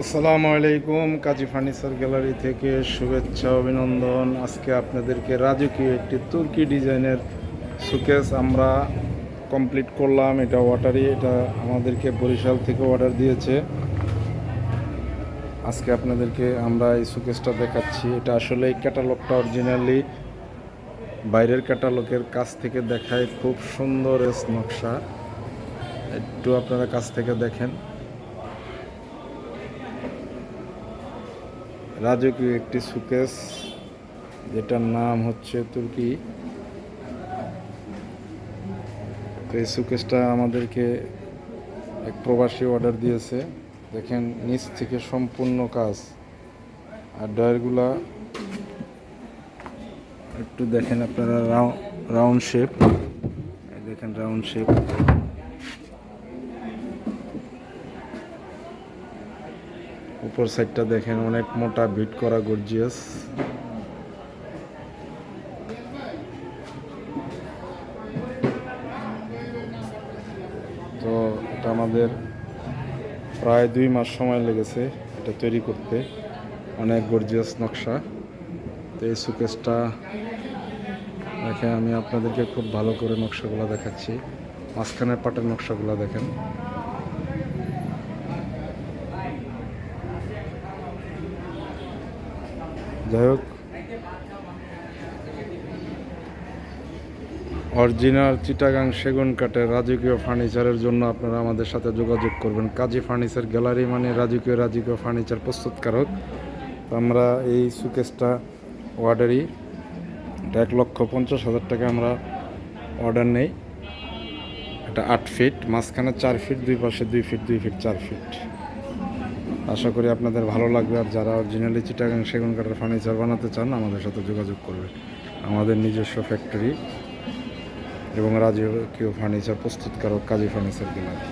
আসসালামু আলাইকুম, কাজী furniture gallery থেকে শুভেচ্ছা, অভিনন্দন। আজকে আপনাদেরকে রাজকীয় একটি তুর্কি ডিজাইনের সুকেস আমরা কমপ্লিট করলাম। এটা ওয়াটারি এটা আমাদেরকে বরিশাল থেকে অর্ডার দিয়েছে। আজকে আপনাদেরকে আমরা এই সুকেসটা দেখাচ্ছি। এটা আসলে এই ক্যাটালগটা অরিজিনালি বাইরের ক্যাটালগের কাছ থেকে দেখায়। খুব সুন্দর এস নকশা। একটু আপনারা কাছ থেকে দেখেন। রাজকীয় একটি সুকেস, যেটার নাম হচ্ছে তুর্কি। তো এই সুকেসটা আমাদেরকে এক প্রবাসী অর্ডার দিয়েছে। দেখেন, নিচ থেকে সম্পূর্ণ কাজ। আর ডয়ারগুলা একটু দেখেন আপনারা রাউন্ড শেপ। দেখেন, রাউন্ড শেপ। উপর সাইডটা দেখেন, অনেক মোটা ভিট করা গর্জিয়াস তো এটা আমাদের প্রায় দুই মাস সময় লেগেছে এটা তৈরি করতে। অনেক গর্জিয়াস নকশা। তো এই সুকেসটা দেখে আমি আপনাদেরকে খুব ভালো করে নকশাগুলো দেখাচ্ছি। মাঝখানের পাটের নকশাগুলো দেখেন। যাই হোক। অরিজিনাল চিটাগাং সেগুন কাঠের রাজকীয় ফার্নিচারের জন্য আপনারা আমাদের সাথে যোগাযোগ করবেন। কাজী ফার্নিচার গ্যালারি মানে রাজকীয় রাজকীয় ফার্নিচার প্রস্তুতকারক। আমরা এই সুকেসটা অর্ডারই এক লক্ষ পঞ্চাশ হাজার টাকা আমরা অর্ডার নেই। এটা আট ফিট মাঝখানে চার ফিট দুই পাশে দুই ফিট দুই ফিট চার ফিট আশা করি আপনাদের ভালো লাগবে। আর যারা অরিজিনালি চিটাগাং সেগুন কাঠের ফার্নিচার বানাতে চান, আমাদের সাথে যোগাযোগ করবে। আমাদের নিজস্ব ফ্যাক্টরি এবং রাজকীয় ফার্নিচার প্রস্তুতকারক কাজী ফার্নিচার গ্যালারি